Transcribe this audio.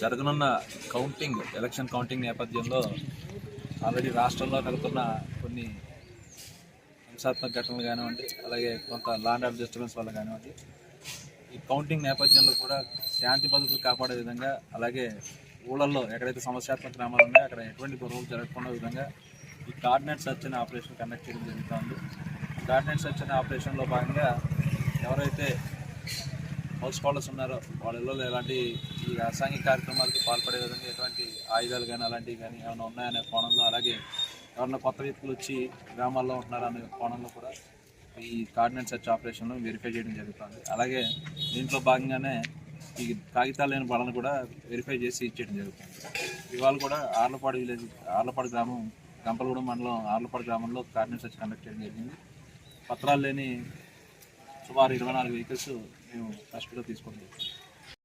జరగనున్న counting election counting నేపథ్యంలో already రాష్ట్రంలో కలుగుతున్న కొన్ని హింసాత్మక ఘటనలు కానివ్వండి అలాగే కొంత లాండ్ ఆఫ్ డిస్టర్బెన్స్ వల్ల కానివ్వండి ఈ కౌంటింగ్ నేపథ్యంలో కూడా శాంతి భద్రతలు కాపాడే విధంగా అలాగే ఊళ్ళల్లో ఎక్కడైతే సమస్యాత్మక గ్రామాలు ఉన్నాయో అక్కడ ఎటువంటి గొడవలు జరగకుండా విధంగా ఈ కార్డినేట్ సర్చ్ అనే ఆపరేషన్ కండక్ట్ చేయడం జరుగుతుంది. కార్డినేట్ సర్చ్ అనే ఆపరేషన్లో భాగంగా ఎవరైతే హౌస్ హోల్డర్స్ ఉన్నారో. వాళ్ళ ఎలాంటి ఈ అసాంఘిక కార్యక్రమాలకి పాల్పడే విధంగా ఎటువంటి ఆయుధాలు కానీ అలాంటివి కానీ ఏమైనా ఉన్నాయనే కోణంలో అలాగే ఎవరైనా కొత్త వ్యక్తులు వచ్చి గ్రామాల్లో ఉంటున్నారనే అనే కోణంలో కూడా ఈ కార్డినెంట్ సెర్చ్ ఆపరేషన్లో వెరిఫై చేయడం జరుగుతుంది. అలాగే దీంట్లో భాగంగానే ఈ కాగితాలు లేని బలను కూడా వెరిఫై చేసి ఇచ్చేయడం జరుగుతుంది. ఇవాళ కూడా ఆర్లపాడు విలేజ్ ఆర్లపాడు గ్రామం గంపలగూడెం మండలం ఆర్లపాడు గ్రామంలో కార్డినెంట్ సెర్చ్ కండక్ట్ చేయడం జరిగింది. పత్రాలు లేని సుమారు ఇరవై నాలుగు వెహికల్స్ మేము ఫస్ట్లో తీసుకోవడం